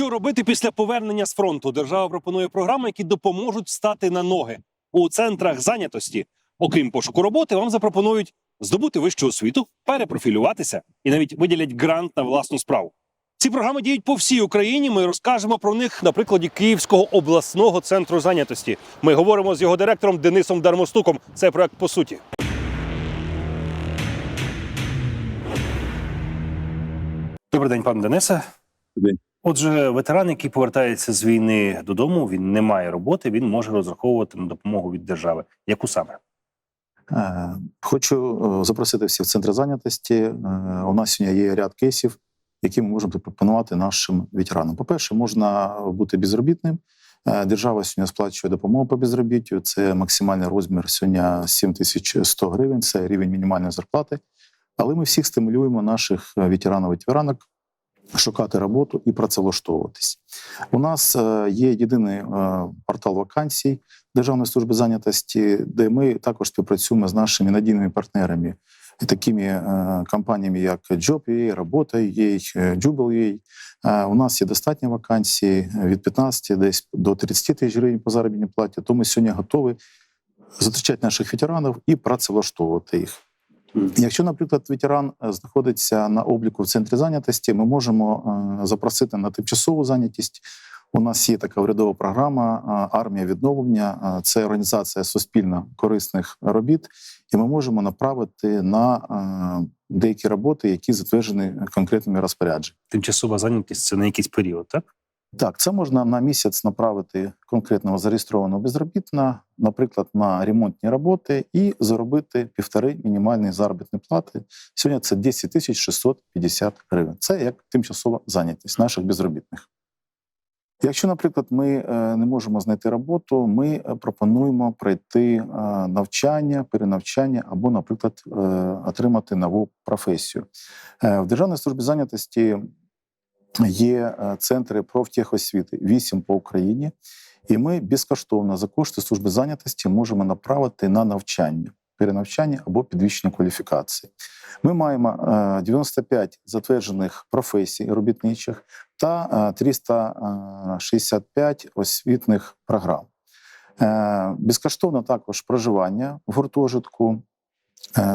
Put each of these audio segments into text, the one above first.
Що робити після повернення з фронту? Держава пропонує програми, які допоможуть стати на ноги у центрах зайнятості. Окрім пошуку роботи, вам запропонують здобути вищу освіту, перепрофілюватися і навіть виділять грант на власну справу. Ці програми діють по всій Україні. Ми розкажемо про них на прикладі Київського обласного центру зайнятості. Ми говоримо з його директором Денисом Дармостуком. Це проект по суті. Добрий день, пане Денисе. Добрий день. Отже, ветеран, який повертається з війни додому, він не має роботи, він може розраховувати на допомогу від держави. Яку саме? Е, Хочу е, запросити всіх в центр зайнятості. Е, У нас сьогодні є ряд кейсів, які ми можемо запропонувати нашим ветеранам. По-перше, можна бути безробітним. Держава сьогодні сплачує допомогу по безробіттю. Це максимальний розмір сьогодні 7100 гривень, це рівень мінімальної зарплати. Але ми всіх стимулюємо наших е, ветеранів і ветеранок шукати роботу і працевлаштовуватись. У нас е, є єдиний е, портал вакансій Державної служби зайнятості, де ми також співпрацюємо з нашими надійними партнерами, такими е, компаніями, як Job.ua, Робота.ua, Jubel.ua. У нас є достатньо вакансій від 15 десь до 30 тисяч гривень по заробітній платі. То ми сьогодні готові зустрічати наших ветеранів і працевлаштовувати їх. Якщо, наприклад, ветеран е, знаходиться на обліку в центрі зайнятості, ми можемо е, запросити на тимчасову зайнятість. У нас є така урядова програма е, армія відновлення. Це організація суспільно корисних робіт, і ми можемо направити на деякі роботи, які затверджені конкретними розпорядженнями. Тимчасова зайнятість це на якийсь період, так? Так, це можна на місяць направити конкретного зареєстрованого безробітна, наприклад, на ремонтні роботи і заробити півтори мінімальні заробітні плати. Сьогодні це 10 тисяч 650 гривень. Це як тимчасова зайнятість наших безробітних. Якщо, наприклад, ми е, не можемо знайти роботу, ми е, пропонуємо пройти е, навчання, перенавчання або, наприклад, отримати нову професію. В Державній службі зайнятості є е, центри профтехосвіти, вісім по Україні, і ми безкоштовно за кошти служби зайнятості можемо направити на навчання, перенавчання або підвищення кваліфікації. Ми маємо е, 95 затверджених професій робітничих та е, 365 освітних програм. Е, Безкоштовно також проживання в гуртожитку е,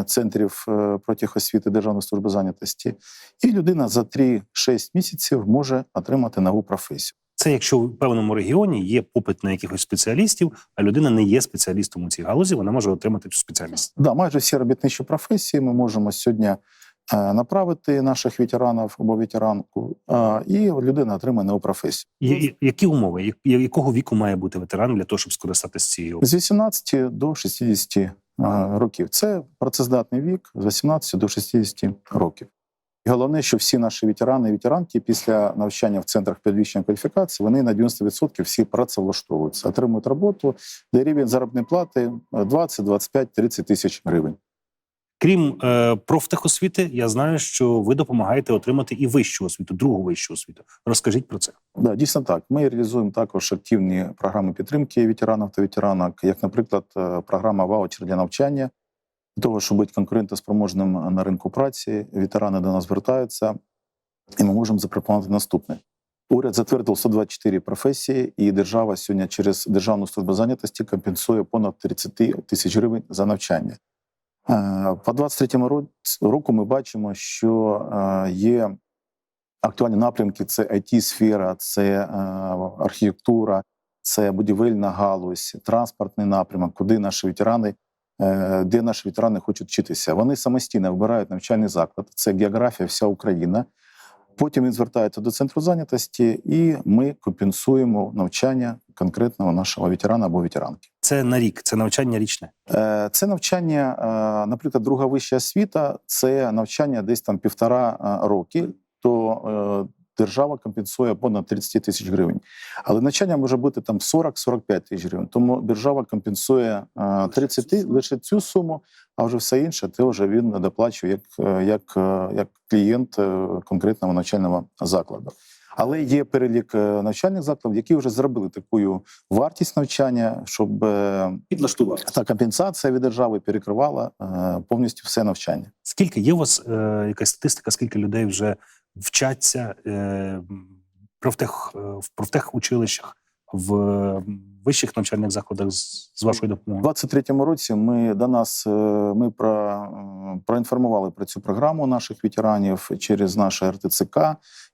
центрів е, протихосвіти Державної служби зайнятості, і людина за 3-6 місяців може отримати нову професію. Це якщо в певному регіоні є попит на якихось спеціалістів, а людина не є спеціалістом у цій галузі, вона може отримати цю спеціальність. Да, майже всі робітничі професії ми можемо сьогодні е, направити наших ветеранів або ветеранку, е, і людина отримає нову професію. Я- Які умови? Якого віку має бути ветеран для того, щоб скористатися цією? З 18 до 60 е, років. Це працездатний вік з 18 до 60 років. І головне, що всі наші ветерани і ветеранки після навчання в центрах підвищення кваліфікації вони на 90% всі працевлаштовуються, отримують роботу, де рівень заробітної плати 20, 25, 30 тисяч гривень. Крім е, профтехосвіти, я знаю, що ви допомагаєте отримати і вищу освіту, другу вищу освіту. Розкажіть про це. Да, дійсно так. Ми реалізуємо також активні програми підтримки ветеранів та ветеранок, як, наприклад, е, програма ваучер для навчання. Для того, щоб бути конкурентоспроможним на ринку праці, ветерани до нас звертаються, і ми можемо запропонувати наступне. Уряд затвердив 124 професії, і держава сьогодні через Державну службу зайнятості компенсує понад 30 тисяч гривень за навчання. Е, По 23 році- року ми бачимо, що е, є актуальні напрямки: це it сфера це е, архітектура, це будівельна галузь, транспортний напрямок, куди наші ветерани, де наші ветерани хочуть вчитися. Вони самостійно вибирають навчальний заклад. Це географія, вся Україна. Потім він звертається до центру зайнятості, і ми компенсуємо навчання конкретного нашого ветерана або ветеранки. Це на рік, це навчання річне. Е, Це навчання, е, наприклад, друга вища освіта, це навчання десь там півтора е, роки, то держава компенсує понад 30 тисяч гривень. Але навчання може бути там 40-45 тисяч гривень. Тому держава компенсує е, 30 ти- лише цю суму, а вже все інше, це вже він доплачує як, е, як, е, як клієнт е, конкретного навчального закладу. Але є перелік е, навчальних закладів, які вже зробили таку вартість навчання, щоб е, Підлаштувати. та компенсація від держави перекривала е, повністю все навчання. Скільки є у вас е, якась статистика, скільки людей вже вчаться, е, профтех, е, в профтехучилищах, в вищих навчальних закладах з, вашою У допомогою? 23-му році ми до нас е, ми про, проінформували про цю програму наших ветеранів через наше РТЦК,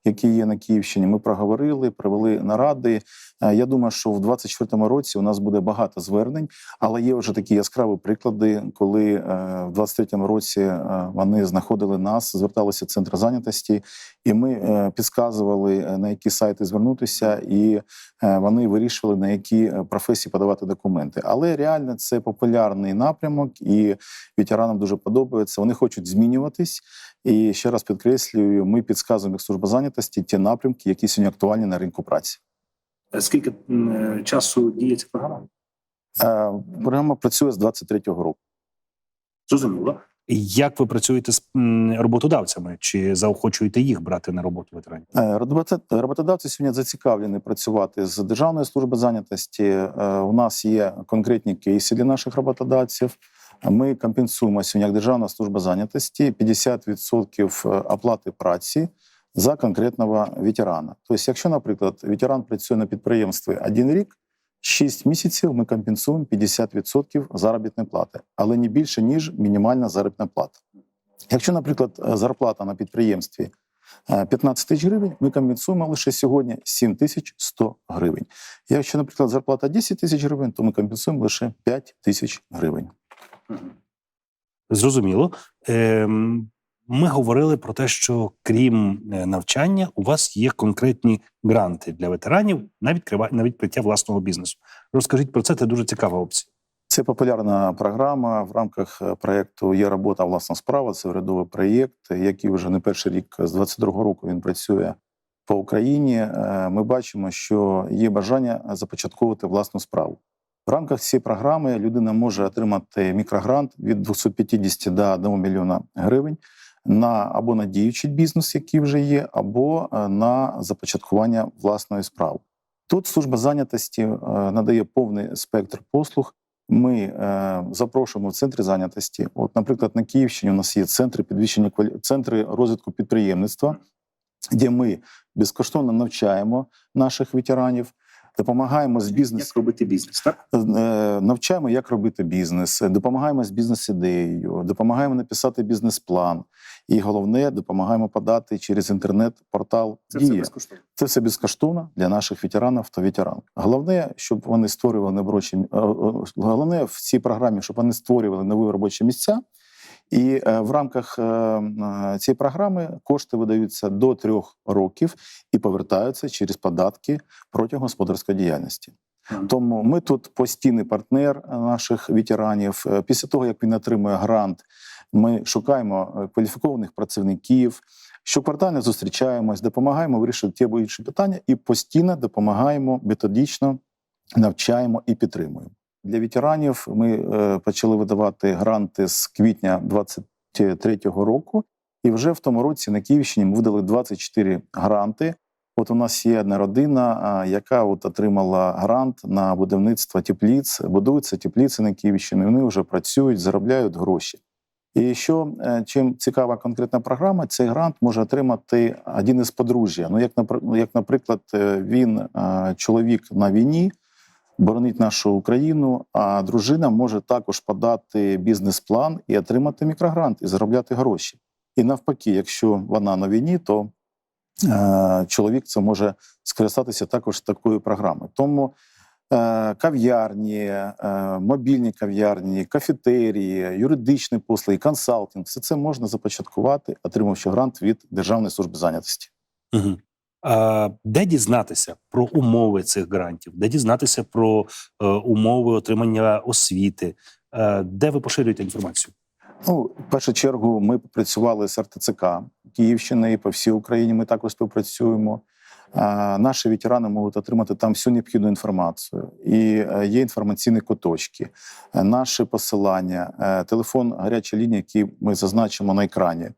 які є на Київщині. Ми проговорили, провели наради. Е, Я думаю, що в 24-му році у нас буде багато звернень, але є вже такі яскраві приклади, коли е, в 23-му році е, вони знаходили нас, зверталися в центр зайнятості, і ми підказували на які сайти звернутися, і вони вирішували на які професії подавати документи. Але реально це популярний напрямок, і ветеранам дуже подобається. Вони хочуть змінюватись. І ще раз підкреслюю, ми підказуємо як служба зайнятості ті напрямки, які сьогодні актуальні на ринку праці. Скільки часу діє ця програма? Е, Програма працює з 23-го року. Зрозуміло. Як ви працюєте з роботодавцями? Чи заохочуєте їх брати на роботу ветеранів? Е, Роботодавці сьогодні зацікавлені працювати з Державної служби зайнятості. Е, У нас є конкретні кейси для наших роботодавців. Ми компенсуємо сьогодні як Державна служба зайнятості 50% оплати праці за конкретного ветерана. Тобто, якщо, наприклад, ветеран працює на підприємстві один рік, 6 місяців ми компенсуємо 50% заробітної плати, але не більше ніж мінімальна заробітна плата. Якщо, наприклад, зарплата на підприємстві е, 15 тисяч гривень, ми компенсуємо лише сьогодні 7100 гривень. Якщо, наприклад, зарплата 10 тисяч гривень, то ми компенсуємо лише 5 тисяч гривень. Зрозуміло. Ем, ми говорили про те, що крім е, навчання, у вас є конкретні гранти для ветеранів на відкрива... на відкриття власного бізнесу. Розкажіть про це, це дуже цікава опція. Це популярна програма в рамках е, проєкту Є робота власна справа. Це урядовий проєкт, який вже не перший рік з 22-го року він працює по Україні. Е, Ми бачимо, що є бажання започатковувати власну справу. В рамках цієї програми людина може отримати мікрогрант від 250 до 1 мільйона гривень на або на діючий бізнес, який вже є, або е, на започаткування власної справи. Тут служба зайнятості е, надає повний спектр послуг. Ми е, запрошуємо в центри зайнятості. От, наприклад, на Київщині у нас є центри підвищення центри розвитку підприємництва, де ми безкоштовно навчаємо наших ветеранів, допомагаємо з бізнесом. робити бізнес, так? Е, навчаємо, як робити бізнес, допомагаємо з бізнес-ідеєю, допомагаємо написати бізнес-план. І головне, допомагаємо подати через інтернет-портал Дія. безкоштовно. Це все безкоштовно для наших ветеранів та ветеранок. Головне, щоб вони створювали робочі е, е, головне в цій програмі, щоб вони створювали нові робочі місця. І е, в рамках е, е, цієї програми кошти видаються до трьох років і повертаються через податки протягом господарської діяльності. Тому ми тут постійний партнер наших ветеранів. Е, Після того, як він отримує грант, ми шукаємо е, кваліфікованих працівників. Щоквартально зустрічаємось, допомагаємо вирішити ті або інші питання і постійно допомагаємо методично, навчаємо і підтримуємо. Для ветеранів ми е, почали видавати гранти з квітня 23-го року, і вже в тому році на Київщині ми видали 24 гранти. От у нас є одна родина, яка от отримала грант на будівництво тепліць. Будуються тепліці на Київщині. Вони вже працюють, заробляють гроші. І що е, чим цікава конкретна програма, цей грант може отримати один із подружжя. Ну, як як, наприклад, е, він чоловік на війні, боронить нашу Україну, а дружина може також подати бізнес-план і отримати мікрогрант і заробляти гроші. І навпаки, якщо вона на війні, то е, чоловік це може скористатися також такою програмою. Тому е, кав'ярні, е, мобільні кав'ярні, кафетерії, юридичні послуги, консалтинг все це можна започаткувати, отримавши грант від Державної служби зайнятості. Угу. Де дізнатися про умови цих грантів, де дізнатися про е, умови отримання освіти, е, де ви поширюєте інформацію? Ну, в першу чергу, ми працювали з РТЦК Київщини і по всій Україні. Ми також співпрацюємо. Наші ветерани можуть отримати там всю необхідну інформацію. І е, є інформаційні куточки, наші посилання, телефон гарячої лінії, який ми зазначимо на екрані.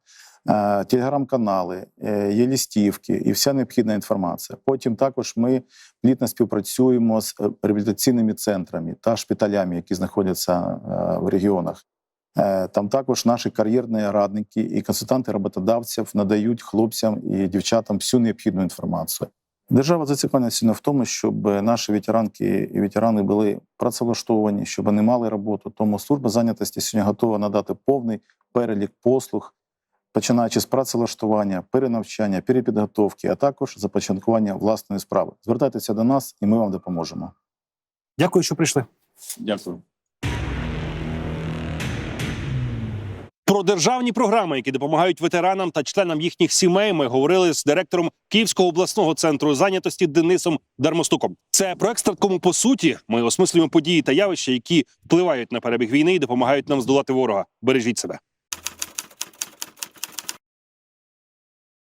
Е, Телеграм-канали, е, є лістівки і вся необхідна інформація. Потім також ми плітно співпрацюємо з е, реабілітаційними центрами та шпиталями, які знаходяться в регіонах. Там також наші кар'єрні радники і консультанти роботодавців надають хлопцям і дівчатам всю необхідну інформацію. Держава зацікавлена сильно в тому, щоб наші ветеранки і ветерани були працевлаштовані, щоб вони мали роботу. Тому служба зайнятості сьогодні готова надати повний перелік послуг, починаючи з працевлаштування, перенавчання, перепідготовки, а також започаткування власної справи. Звертайтеся до нас, і ми вам допоможемо. Дякую, що прийшли. Дякую. Про державні програми, які допомагають ветеранам та членам їхніх сімей, ми говорили з директором Київського обласного центру зайнятості Денисом Дармостуком. Це про екстракому по суті. Ми осмислюємо події та явища, які впливають на перебіг війни і допомагають нам здолати ворога. Бережіть себе.